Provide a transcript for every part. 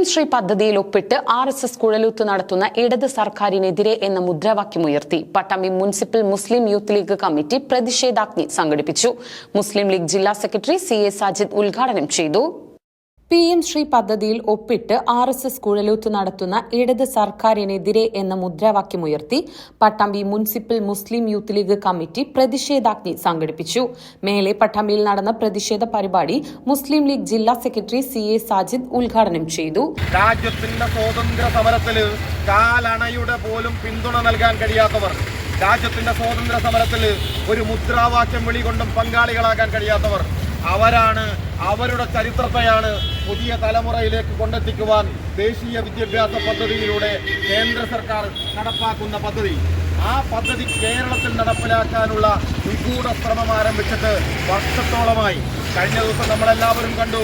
M Shri പദ്ധതിയിൽ ഒപ്പിട്ട് R S S കുഴലൂത്ത് നടത്തുന്ന ഇടത് സർക്കാരിനെതിരെ എന്ന മുദ്രാവാക്യമുയർത്തി Pattambi municipal Muslim Youth League committee പ്രതിഷേധാഗ്നി സംഘടിപ്പിച്ചു. മുസ്ലിം ലീഗ് ജില്ലാ സെക്രട്ടറി സി എ സാജിദ് ഉദ്ഘാടനം ചെയ്തു. പി എം ശ്രീ പദ്ധതിയിൽ ഒപ്പിട്ട് ആർ എസ് എസ് കുഴലൂത്ത് നടത്തുന്ന ഇടത് സർക്കാരിനെതിരെ എന്ന മുദ്രാവാക്യമുയർത്തി Pattambi municipal Muslim Youth League committee പ്രതിഷേധാഗ്നി സംഘടിപ്പിച്ചു. മേലെ പട്ടാമ്പിയിൽ നടന്ന പ്രതിഷേധ പരിപാടി മുസ്ലിം ലീഗ് ജില്ലാ സെക്രട്ടറി സി എ സാജിദ് ഉദ്ഘാടനം ചെയ്തു. രാജ്യത്തിന്റെ സ്വാതന്ത്ര്യ സമരത്തിൽ കാലണയുടെ പോലും പിന്തുണ നൽകാൻ കഴിയാത്തവർ രാജ്യത്തിന്റെ സ്വാതന്ത്ര്യ സമരത്തിൽ ഒരു മുദ്രാവാക്യം വിളികൊണ്ടും പങ്കാളികളാകാൻ കഴിയാത്തവർ അവരാണ് അവരുടെ ചരിത്രത്തെയാണ് പുതിയ തലമുറയിലേക്ക് കൊണ്ടെത്തിക്കുവാൻ ദേശീയ വിദ്യാഭ്യാസ പദ്ധതിയിലൂടെ കേന്ദ്ര സർക്കാർ നടപ്പാക്കുന്ന പദ്ധതി. ആ പദ്ധതി കേരളത്തിൽ നടപ്പിലാക്കാനുള്ള നിഗൂഢ ശ്രമം ആരംഭിച്ചിട്ട് വർഷത്തോളമായി. കഴിഞ്ഞ ദിവസം നമ്മളെല്ലാവരും കണ്ടു.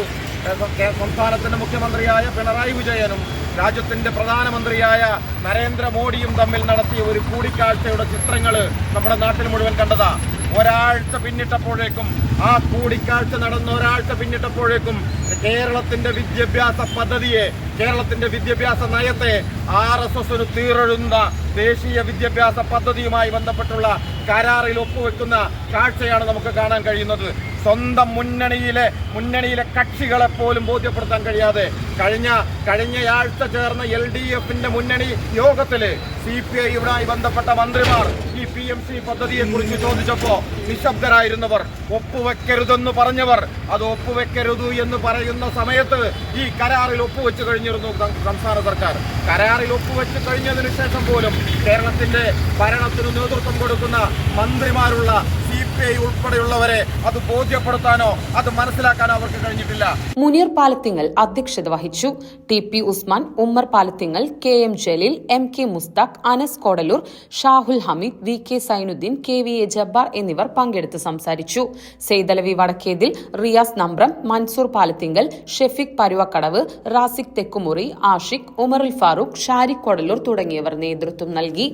സംസ്ഥാനത്തിന്റെ മുഖ്യമന്ത്രിയായ പിണറായി വിജയനും രാജ്യത്തിന്റെ പ്രധാനമന്ത്രിയായ നരേന്ദ്രമോദിയും തമ്മിൽ നടത്തിയ ഒരു കൂടിക്കാഴ്ചയുടെ ചിത്രങ്ങൾ നമ്മുടെ നാട്ടിൽ മുഴുവൻ കണ്ടതാ. ഒരാഴ്ച പിന്നിട്ടപ്പോഴേക്കും ആ കൂടിക്കാഴ്ച നടന്ന ഒരാഴ്ച പിന്നിട്ടപ്പോഴേക്കും കേരളത്തിന്റെ വിദ്യാഭ്യാസ പദ്ധതിയെ കേരളത്തിന്റെ വിദ്യാഭ്യാസ നയത്തെ ആർ എസ് എസിന് തീറഴുന്ന ദേശീയ വിദ്യാഭ്യാസ പദ്ധതിയുമായി ബന്ധപ്പെട്ടുള്ള കരാറിൽ ഒപ്പുവെക്കുന്ന കാഴ്ചയാണ് നമുക്ക് കാണാൻ കഴിയുന്നത്. സ്വന്തം മുന്നണിയിലെ മുന്നണിയിലെ കക്ഷികളെ പോലും ബോധ്യപ്പെടുത്താൻ കഴിയാതെ കഴിഞ്ഞ കഴിഞ്ഞയാഴ്ച ചേർന്ന എൽ ഡി എഫിന്റെ മുന്നണി യോഗത്തിൽ സി പി ഐയുമായി ബന്ധപ്പെട്ട മന്ത്രിമാർ ഈ പി എം സി പദ്ധതിയെ കുറിച്ച് ചോദിച്ചപ്പോ നിശബ്ദരായിരുന്നവർ. ഒപ്പുവെക്കരുതെന്ന് പറഞ്ഞവർ. അത് ഒപ്പുവെക്കരുത് എന്ന് പറയുന്ന സമയത്ത് ഈ കരാറിൽ ഒപ്പുവെച്ചു കഴിഞ്ഞിരുന്നു സംസ്ഥാന സർക്കാർ. കരാറിൽ ഒപ്പുവെച്ചു കഴിഞ്ഞതിനു ശേഷം പോലും കേരളത്തിന്റെ ഭരണത്തിന് നേതൃത്വം കൊടുക്കുന്ന മന്ത്രിമാരുള്ള ഐ ഉൾപ്പെടെയുള്ളവരെ അത് ബോധ്യപ്പെടുത്താനോ അത് മനസ്സിലാക്കാനോ അവർക്ക് കഴിഞ്ഞിട്ടില്ല. മുനീർ പാലത്തിങ്ങൽ അധ്യക്ഷത വഹിച്ചു. T P Usman Ummer Palathingal K M Jaleel M K Musthaq Anas Kodalur Shahul Hameed V K Sainudheen K V A Jabbar എന്നിവർ പങ്കെടുത്ത് സംസാരിച്ചു. സെയ്തലവി വടക്കേതിൽ റിയാസ് നമ്പ്രം മൻസൂർ പാലത്തിങ്കൽ ഷെഫിക് പരുവക്കടവ് റാസിഖ് തെക്കുമുറി ആഷിഖ് ഉമറുൽ ഫാറൂഖ് ഷാരിഖ് കൊടലൂർ തുടങ്ങിയവർ നേതൃത്വം നൽകി.